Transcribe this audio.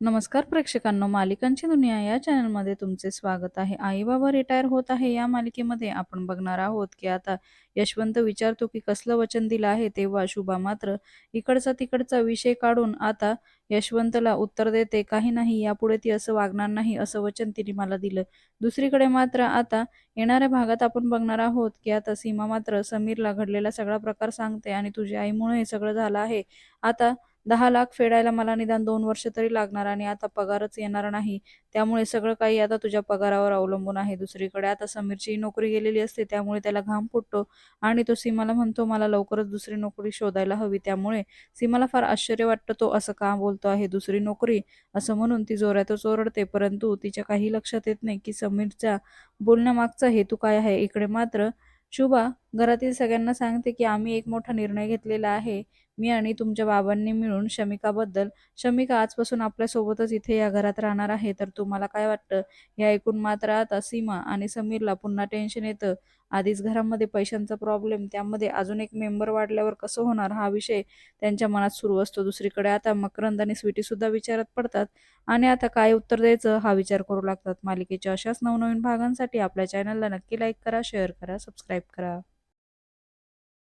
नमस्कार प्रेक्षकांनो मालिकांची दुनिया या चॅनलमध्ये तुमचे स्वागत आहे. आई बाबा रिटायर होत आहे या मालिकेमध्ये आपण बघणार आहोत की आता यशवंत विचारतो की कसलं वचन दिलं आहे तेव्हा शुभा मात्र इकडचा तिकडचा विषय काढून आता यशवंतला उत्तर देते काही नाही यापुढे ती असं वागणार नाही असं वचन तिने मला दिलं. दुसरीकडे मात्र आता येणाऱ्या भागात आपण बघणार आहोत की आता सीमा मात्र समीरला घडलेला सगळा प्रकार सांगते आणि तुझ्या आईमुळे हे सगळं झालं आहे. आता दहा लाख फेडायला मला निदान दोन वर्ष तरी लागणार आणि आता पगारच येणार नाही. त्यामुळे सगळं काही आता तुझ्या पगारावर अवलंबून आहे दुसरीकडे. आता समीरची नोकरी गेलेली असते त्यामुळे त्याला घाम फुटतो आणि तो सीमाला म्हणतो मला लवकरच दुसरी नोकरी शोधायला हवी. त्यामुळे सीमाला फार आश्चर्य वाटतं तो असं का बोलतो आहे दुसरी नोकरी? असं म्हणून ती जोरातच ओरडते परंतु तिच्या काही लक्षात येत नाही की समीरच्या बोलण्यामागचा हेतू काय आहे. इकडे मात्र शुभा घरातील सगळ्यांना सांगते की आम्ही एक मोठा निर्णय घेतलेला आहे मी आणि तुमच्या बाबांनी मिळून शमिकाबद्दल शमिका आजपासून आपल्यासोबतच इथे या घरात राहणार आहे तर तुम्हाला काय वाटतं? हे ऐकून मात्र आता सीमा आणि समीरला पुन्हा टेन्शन येतं. आधीच घरामध्ये पैशांचा प्रॉब्लेम त्यामध्ये अजून एक मेंबर वाढल्यावर कसं होणार हा विषय त्यांच्या मनात सुरू असतो. दुसरीकडे आता मकरंद आणि स्वीटी सुद्धा विचारात पडतात आणि आता काय उत्तर द्यायचं हा विचार करू लागतात. मालिकेच्या अशाच नवनवीन भागांसाठी आपल्या चॅनलला नक्की लाईक करा शेअर करा सबस्क्राईब करा.